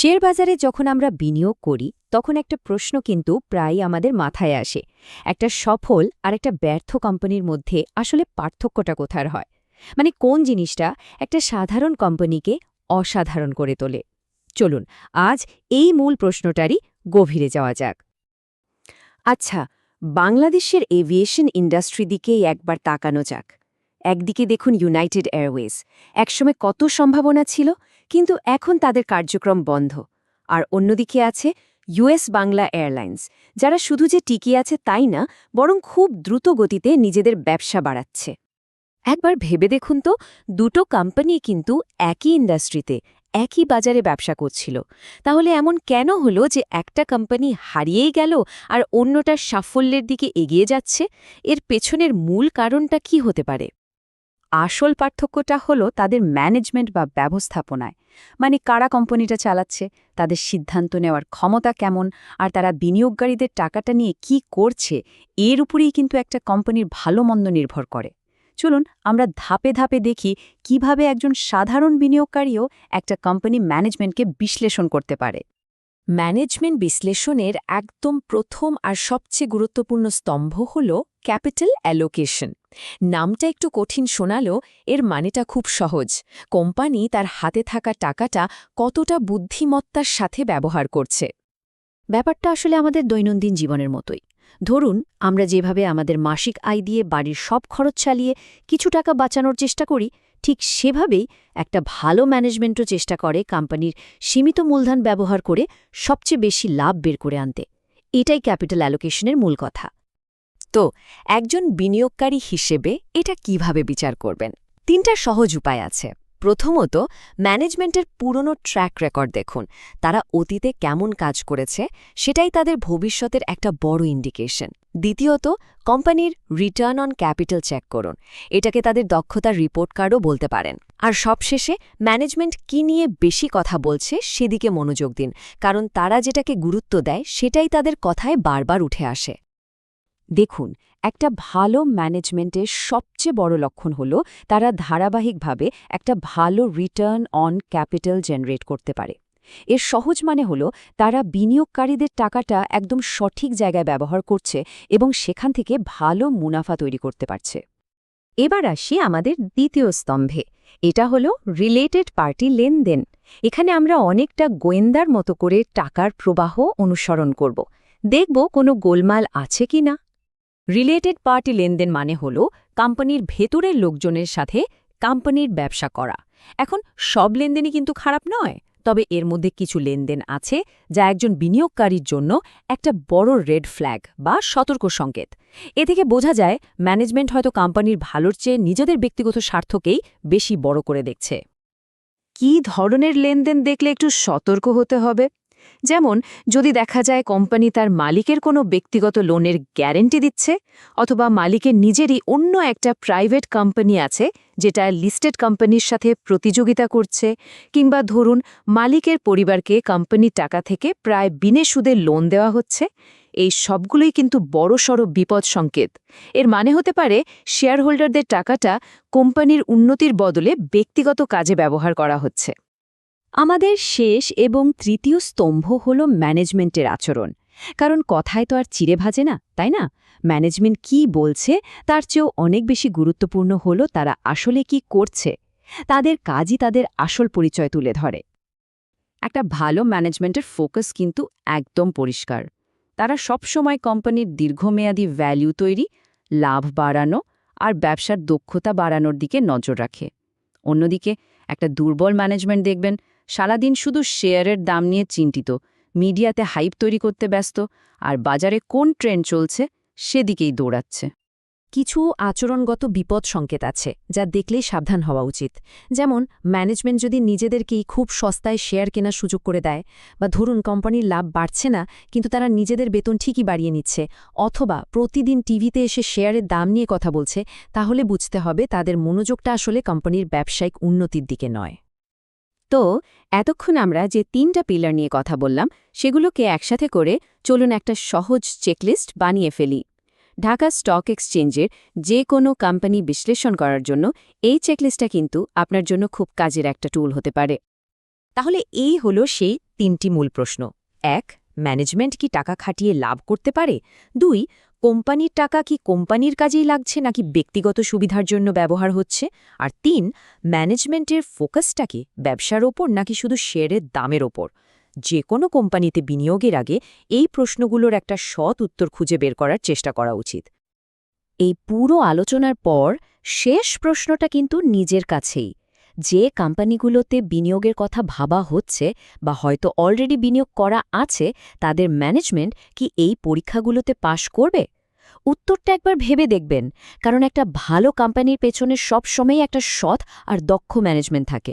Share বাজারে যখন আমরা বিনিয়োগ করি, তখন একটা প্রশ্ন কিন্তু প্রায় আমাদের মাথায় আসে। একটা সফল আর একটা ব্যর্থ কোম্পানির মধ্যে আসলে পার্থক্যটা কোথার হয়? মানে কোন জিনিসটা একটা সাধারণ কোম্পানিকে অসাধারণ করে তোলে? চলুন, আজ এই মূল প্রশ্নটারই গভীরে যাওয়া যাক। আচ্ছা বাংলাদেশের এভিয়েশন ইন্ডাস্ট্রি দিকেই একবার তাকানো যাক। একদিকে দেখুন ইউনাইটেড এয়ারওয়েজ। একসময় কত সম্ভাবনা ছিল? কিন্তু এখন তাদের কার্যক্রম বন্ধ। আর অন্যদিকে আছে ইউএস বাংলা এয়ারলাইন্স, যারা শুধু যে টিকে আছে তাই না, বরং খুব দ্রুত গতিতে নিজেদের ব্যবসা বাড়াচ্ছে। একবার ভেবে দেখুন তো, দুটো কোম্পানি কিন্তু একই ইন্ডাস্ট্রিতে, একই বাজারে ব্যবসা করছিল। তাহলে এমন কেন হলো যে একটা কোম্পানি হারিয়েই গেল আর অন্যটার সাফল্যের দিকে এগিয়ে যাচ্ছে? এর পেছনের মূল কারণটা কি হতে পারে? আসল পার্থক্যটা হলো তাদের ম্যানেজমেন্ট বা ব্যবস্থাপনায়। মানে কারা কোম্পানিটা চালাচ্ছে, তাদের সিদ্ধান্ত নেওয়ার ক্ষমতা কেমন, আর তারা বিনিয়োগকারীদের টাকাটা নিয়ে কি করছে, এর উপরেই কিন্তু একটা কোম্পানির ভালো মন্দ নির্ভর করে। চলুন আমরা ধাপে ধাপে দেখি কীভাবে একজন সাধারণ বিনিয়োগকারীও একটা কোম্পানি ম্যানেজমেন্টকে বিশ্লেষণ করতে পারে। ম্যানেজমেন্ট বিশ্লেষণের একদম প্রথম আর সবচেয়ে গুরুত্বপূর্ণ স্তম্ভ হল ক্যাপিটাল অ্যালোকেশন। নামটা একটু কঠিন শোনালেও এর মানেটা খুব সহজ। কোম্পানি তার হাতে থাকা টাকাটা কতটা বুদ্ধিমত্তার সাথে ব্যবহার করছে। ব্যাপারটা আসলে আমাদের দৈনন্দিন জীবনের মতোই। ধরুন, আমরা যেভাবে আমাদের মাসিক আয় দিয়ে বাড়ির সব খরচ চালিয়ে কিছু টাকা বাঁচানোর চেষ্টা করি ঠিক সেভাবেই একটা ভালো ম্যানেজমেন্টও চেষ্টা করে কোম্পানির সীমিত মূলধন ব্যবহার করে সবচেয়ে বেশি লাভ বের করে আনতে। এটাই ক্যাপিটাল অ্যালোকেশনের মূল কথা। তো, একজন বিনিয়োগকারী হিসেবে এটা কীভাবে বিচার করবেন? তিনটা সহজ উপায় আছে। প্রথমত, ম্যানেজমেন্টের পুরনো ট্র্যাক রেকর্ড দেখুন। তারা অতীতে কেমন কাজ করেছে, সেটাই তাদের ভবিষ্যতের একটা বড় ইন্ডিকেশন দ্বিতীয়ত, কোম্পানির রিটার্ন অন ক্যাপিটাল চেক করুন। এটাকে তাদের দক্ষতার রিপোর্ট কার্ডও বলতে পারেন। আর সবশেষে, ম্যানেজমেন্ট কি নিয়ে বেশি কথা বলছে, সেদিকে মনোযোগ দিন। কারণ তারা যেটাকে গুরুত্ব দেয়, সেটাই তাদের কথায় বারবার উঠে আসে। দেখুন, একটা ভালো ম্যানেজমেন্টের সবচেয়ে বড় লক্ষণ হল তারা ধারাবাহিকভাবে একটা ভালো রিটার্ন অন ক্যাপিটাল জেনারেট করতে পারে। এর সহজ মানে হল তারা বিনিয়োগকারীদের টাকাটা একদম সঠিক জায়গায় ব্যবহার করছে এবং সেখান থেকে ভালো মুনাফা তৈরি করতে পারছে। এবার আসি আমাদের দ্বিতীয় স্তম্ভে। এটা হল রিলেটেড পার্টি লেনদেন। এখানে আমরা অনেকটা গোয়েন্দার মতো করে টাকার প্রবাহ অনুসরণ করব। দেখব কোনো গোলমাল আছে কি না রিলেটেড পার্টি লেনদেন মানে হল কোম্পানির ভেতরের লোকজনের সাথে কোম্পানির ব্যবসা করা। এখন সব লেনদেনই কিন্তু খারাপ নয়, তবে এর মধ্যে কিছু লেনদেন আছে যা একজন বিনিয়োগকারীর জন্য একটা বড় রেড ফ্ল্যাগ বা সতর্ক সংকেত। এ থেকে বোঝা যায়, ম্যানেজমেন্ট হয়তো কোম্পানির ভালোর চেয়ে নিজেদের ব্যক্তিগত স্বার্থকেই বেশি বড় করে দেখছে। কি ধরনের লেনদেন দেখলে একটু সতর্ক হতে হবে? যেমন, যদি দেখা যায় কোম্পানি তার মালিকের কোনো ব্যক্তিগত লোনের গ্যারেন্টি দিচ্ছে, অথবা মালিকের নিজেরই অন্য একটা প্রাইভেট কোম্পানি আছে, যেটা লিস্টেড কোম্পানির সাথে প্রতিযোগিতা করছে, কিংবা ধরুন মালিকের পরিবারকে কোম্পানির টাকা থেকে প্রায় বিনে সুদে লোন দেওয়া হচ্ছে, এই সবগুলোই কিন্তু বড়সড় বিপদ সংকেত। এর মানে হতে পারে শেয়ারহোল্ডারদের টাকাটা কোম্পানির উন্নতির বদলে ব্যক্তিগত কাজে ব্যবহার করা হচ্ছে। আমাদের শেষ এবং তৃতীয় স্তম্ভ হল ম্যানেজমেন্টের আচরণ। কারণ কথায় তো আর চিড়ে ভাজে না, তাই না? ম্যানেজমেন্ট কি বলছে, তার চেয়েও অনেক বেশি গুরুত্বপূর্ণ হল তারা আসলে কি করছে। তাদের কাজই তাদের আসল পরিচয় তুলে ধরে। একটা ভালো ম্যানেজমেন্টের ফোকাস কিন্তু একদম পরিষ্কার। তারা সবসময় কোম্পানির দীর্ঘমেয়াদী ভ্যালু তৈরি, লাভ বাড়ানো আর ব্যবসার দক্ষতা বাড়ানোর দিকে নজর রাখে। অন্যদিকে একটা দুর্বল ম্যানেজমেন্ট দেখবেন সারাদিন শুধু শেয়ারের দাম নিয়ে চিন্তিত। মিডিয়াতে হাইপ তৈরি করতে ব্যস্ত, আর বাজারে কোন ট্রেন্ড চলছে সেদিকেই দৌড়াচ্ছে। কিছু আচরণগত বিপদ সংকেত আছে, যা দেখলেই সাবধান হওয়া উচিত। যেমন, ম্যানেজমেন্ট যদি নিজেদেরকেই খুব সস্তায় শেয়ার কেনার সুযোগ করে দেয়, বা ধরুন কোম্পানির লাভ বাড়ছে না, কিন্তু তারা নিজেদের বেতন ঠিকই বাড়িয়ে নিচ্ছে, অথবা প্রতিদিন টিভিতে এসে শেয়ারের দাম নিয়ে কথা বলছে, তাহলে বুঝতে হবে তাদের মনোযোগটা আসলে কোম্পানির ব্যবসায়িক উন্নতির দিকে নয়। তো, এতক্ষণ আমরা যে তিনটা পিলার নিয়ে কথা বললাম, সেগুলোকে একসাথে করে চলুন একটা সহজ চেকলিস্ট বানিয়ে ফেলি। ঢাকা স্টক এক্সচেঞ্জের যে কোনো কোম্পানি বিশ্লেষণ করার জন্য এই চেকলিস্টটা কিন্তু আপনার জন্য খুব কাজের একটা টুল হতে পারে। তাহলে এই হলো সেই তিনটি মূল প্রশ্ন। এক, ম্যানেজমেন্ট কি টাকা খাটিয়ে লাভ করতে পারে? দুই কোম্পানির টাকা কি কোম্পানির কাজেই লাগছে নাকি ব্যক্তিগত সুবিধার জন্য ব্যবহার হচ্ছে? আর তিন, ম্যানেজমেন্টের ফোকাসটা কি, ব্যবসার ওপর নাকি শুধু শেয়ারের দামের ওপর? যে কোনো কোম্পানিতে বিনিয়োগের আগে এই প্রশ্নগুলোর একটা সৎ উত্তর খুঁজে বের করার চেষ্টা করা উচিত। এই পুরো আলোচনার পর শেষ প্রশ্নটা কিন্তু নিজের কাছেই। যে কোম্পানিগুলোতে বিনিয়োগের কথা ভাবা হচ্ছে বা হয়তো অলরেডি বিনিয়োগ করা আছে, তাদের ম্যানেজমেন্ট কি এই পরীক্ষাগুলোতে পাশ করবে? উত্তরটা একবার ভেবে দেখবেন, কারণ একটা ভালো কোম্পানির পেছনে সবসময়ই একটা সৎ আর দক্ষ ম্যানেজমেন্ট থাকে।